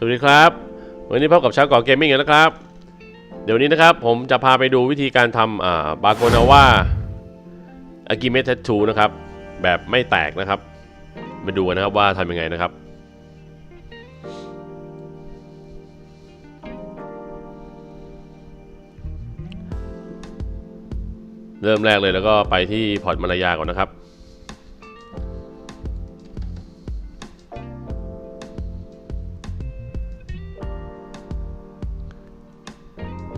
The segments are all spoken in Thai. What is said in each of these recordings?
สวัสดีครับ วันนี้พบกับชาวก่อเกมมิ่งนนะครับ เดี๋ยวนี้นะครับผมจะพาไปดูวิธีการทำอ่าบาโกนาว่าอากิเมททูนะครับ แบบไม่แตกนะครับ มาดูกันนะครับว่าทำยังไงนะครับ เริ่มแรกเลยแล้วก็ไปที่พอร์ตมารยาก่อนนะครับ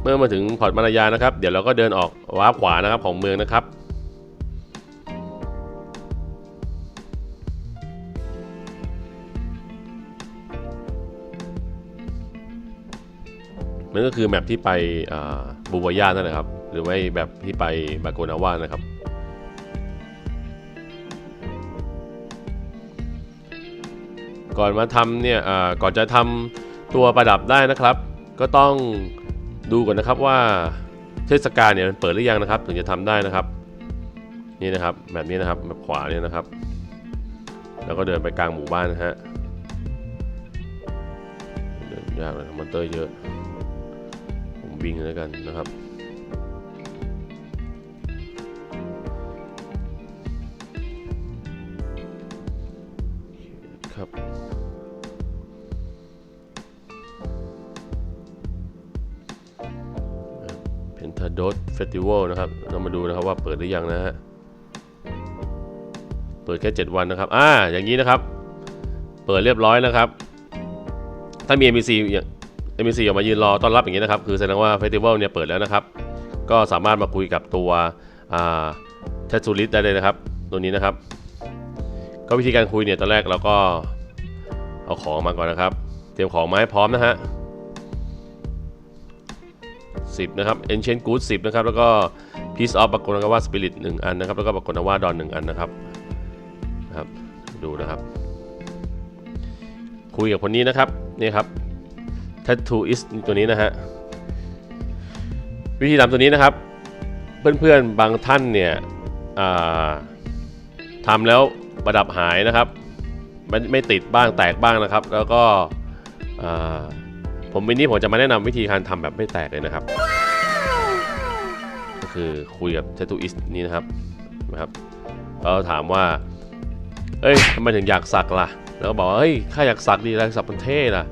เมื่อมาถึงพอร์ตมารยานะครับ เดี๋ยวเราก็เดินออกวาร์ปขวานะครับของเมืองนะครับมันก็คือแมปที่ไปบูบายานั่นแหละครับ หรือไม่แบบที่ไปบาโกนาว่านะครับก่อนมาทำเนี่ยก่อนจะทำตัวประดับได้นะครับ ก็ต้อง ดูก่อนนะครับว่าเทศกาลเนี่ยมันเปิดหรือยังนะครับ ถึงจะทำได้นะครับ นี่นะครับแบบนี้นะครับแบบขวาเนี่ยนะครับ แล้วก็เดินไปกลางหมู่บ้านนะฮะเดินยากเลยมอนเตอร์เยอะ ผมวิ่งแล้วกันนะครับครับ เพนทาโดเฟสติวัลนะครับ เรามาดูนะครับว่าเปิดหรือยังนะฮะ เปิดแค่ 7 วันนะครับ อ่า อย่างนี้นะครับ เปิดเรียบร้อยนะครับ ถ้ามี MBC อย่าง MBC ออกมายืนรอต้อนรับอย่างนี้นะครับ คือแสดงว่าเฟสติวัลเนี่ยเปิดแล้วนะครับ ก็สามารถมาคุยกับตัวอ่าเทสซูลิสได้เลยนะครับ ตัวนี้นะครับ ก็วิธีการคุยเนี่ย ตอนแรกเราก็เอาของมาก่อนนะครับ เตรียมของมาให้พร้อมนะฮะ 10 นะครับ Ancient Good 10 นะครับ แล้วก็ Piece of บากนาวา Spirit 1 อันนะครับ แล้วก็บากนาวาดอน 1 อันนะครับนะครับ ดูนะครับ คุยกับคนนี้นะครับ นี่ครับ Tattoo is ตัวนี้นะฮะ วิธีทำตัวนี้นะครับ เพื่อนๆ บางท่านเนี่ยทำแล้วประดับหายนะครับ ไม่ไม่ติดบ้างแตกบ้างนะครับ แล้วก็ ผมวันนี้ผมจะมาแนะนำวิธีการทำแบบไม่แตกเลยนะครับ ก็คือคุยกับ Tattooist นี่นะครับนะครับแล้วถามว่า เอ้ยทำไมถึงอยากสักล่ะ แล้วก็บอกว่าเฮ้ยข้าอยากสักดีแล้วสักมันเท่ล่ะ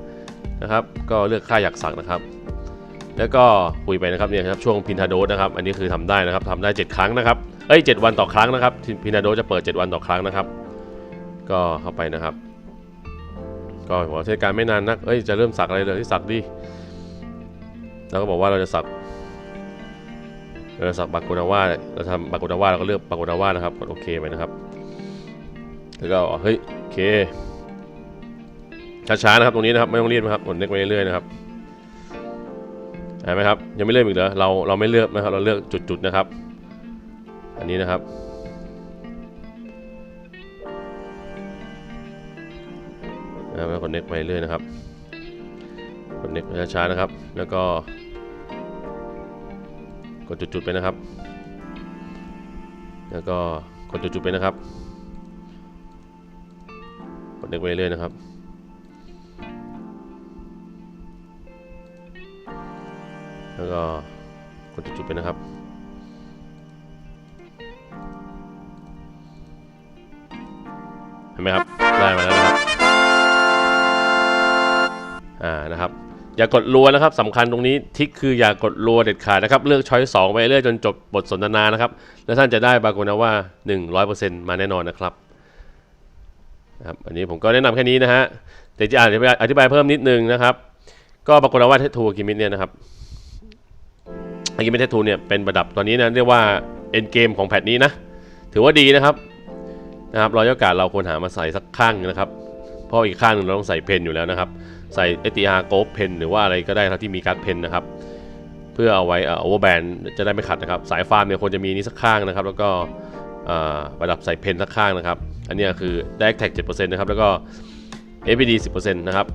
นะครับ ก็เลือกข้าอยากสักนะครับ แล้วก็คุยไปนะครับเนี่ยครับช่วงพินทาโดสนะครับ อันนี้คือทำได้นะครับทำได้ 7 ครั้งนะครับเอ้ย7วันต่อครั้งนะครับพินทาโดสจะเปิด 7 วันต่อครั้งนะครับ ก็เข้าไปนะครับ ก็หัวเทศการไม่นานนัก เอ้ยจะเริ่มสักอะไรเลยที่สักดิแล้วก็บอกว่าเราจะสักเราสักบาโกนาว่าเราทำบาโกนาว่าเราก็เลือกบาโกนาว่านะครับกดโอเคไปนะครับ แล้วก็เฮ้ยโอเคช้าๆนะครับตรงนี้นะครับไม่ต้องรีบนะครับกดเน็กไปเรื่อยๆนะครับเห็นไหมครับยังไม่เริ่มอีกเหรอเราเราไม่เลือกนะครับเราเลือกจุดๆนะครับ อันนี้นะครับ นะครับแล้วกดเน็กไปเรื่อยนะครับกดเน็กช้าๆนะครับ แล้วก็กดจุดๆไปนะครับ แล้วก็กดจุดๆไปนะครับกดเน็กไปเรื่อยนะครับ แล้วก็กดจุดๆไปนะครับ เห็นไหมครับ ได้มาแล้วนะครับ อ่านะครับอย่ากดรัวนะครับสำคัญตรงนี้ทิกคืออย่ากดรัวเด็ดขาดนะครับเลือกช้อยสองไปเรื่อยจนจบบทสนทนานะครับ แล้วท่านจะได้บาโกนาว่า 100%มาแน่นอนนะครับนะครับอันนี้ผมก็แนะนำแค่นี้นะฮะแต่จะอธิบายอธิบายเพิ่มนิดนึงนะครับ ก็บาโกนาว่าเททูกิมิเนี่ยนะครับอากิมิเททูเนี่ยเป็นประดับตอนนี้นะเรียกว่าเอ็นเกมของแพทนี้นะถือว่าดีนะครับนะครับรอยโอกาสเราควรหามาใส่สักข้างนะครับเพราะอีกข้างหนึงเราต้องใส่เพนอยู่แล้วนะครับ ใส่ STR g o เพนหรือว่าอะไรก็ได้ครับที่มีการ์ดเพนนะครับ เพื่อเอาไว้โอเวอร์แบนจะได้ไม่ขัดนะครับ สายฟาร์มเนี่ยควรจะมีนี้สักข้างนะครับ แล้วก็ประดับใส่เพนสักข้างนะครับ อันนี้คือได้แท็ก7%นะครับ แล้วก็ APD 10%นะครับ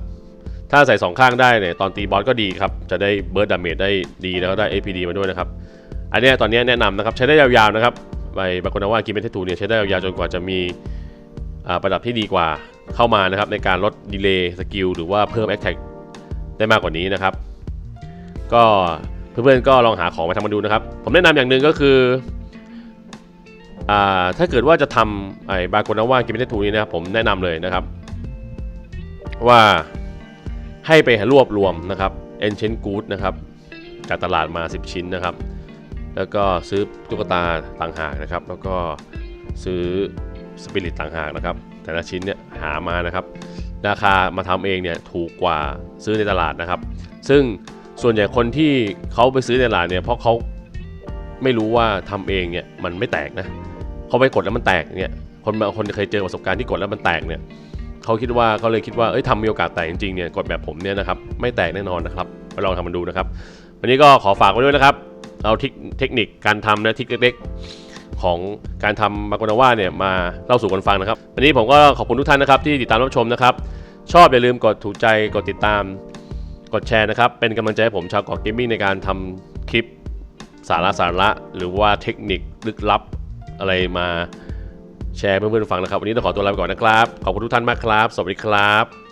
ถ้าใส่2ข้างได้เนี่ยตอนตีบอสก็ดีครับ จะได้เบิร์ดดาเมจได้ดีแล้วก็ได้ APD มาด้วยนะครับ อันนี้ตอนนี้แนะนำนะครับใช้ได้ยาวๆนะครับใบบาโกนาว่ากิเมนเทตูเนี่ยใช้ได้ยาวๆจนกว่าจะมีประดับที่ดีกว่า เข้ามานะครับในการลดดีเลย์สกิลหรือว่าเพิ่มแอคแท็กได้มากกว่านี้นะครับ ก็เพื่อนๆก็ลองหาของมาทำมาดูนะครับ ผมแนะนำอย่างหนึ่งก็คืออ่าถ้าเกิดว่าจะทำไอ้บาโกนาว่ากิมเนทูนี้นะครับผมแนะนำเลยนะครับ ว่าให้ไปรวบรวมนะครับ Ancient Good นะครับจากตลาดมา 10 ชิ้นนะครับ แล้วก็ซื้อตุ๊กตาต่างหากนะครับ แล้วก็ซื้อสปิริตต่างหากนะครับ แต่ละชิ้นเนี่ย หามานะครับ ราคามาทำเองเนี่ยถูกกว่าซื้อในตลาดนะครับ ซึ่งส่วนใหญ่คนที่เขาไปซื้อในตลาดเนี่ยเพราะเขาไม่รู้ว่าทำเองเนี่ยมันไม่แตกนะเขาไปกดแล้วมันแตกเนี่ยคนบางคนเคยเจอประสบการณ์ที่กดแล้วมันแตกเนี่ยเขาคิดว่าเขาเลยคิดว่าเอ้ยทำมีโอกาสแตกจริงๆเนี่ยกดแบบผมเนี่ยนะครับไม่แตกแน่นอนนะครับไปลองทำมันดูนะครับ วันนี้ก็ขอฝากไว้ด้วยนะครับ เอาเทคนิคการทำนะทิกเล็กๆ ของการทำมาโกนาว่าเนี่ยมาเล่าสู่กันฟังนะครับ วันนี้ผมก็ขอบคุณทุกท่านนะครับที่ติดตามรับชมนะครับ ชอบอย่าลืมกดถูกใจกดติดตาม กดแชร์นะครับ เป็นกำลังใจให้ผมชาวเกาะเกมมิ่งในการทำคลิปสาระสาระ หรือว่าเทคนิคลึกลับอะไรมาแชร์เพื่อนๆฟังนะครับ วันนี้ต้องขอตัวลาไปก่อนนะครับ ขอบคุณทุกท่านมากครับ สวัสดีครับ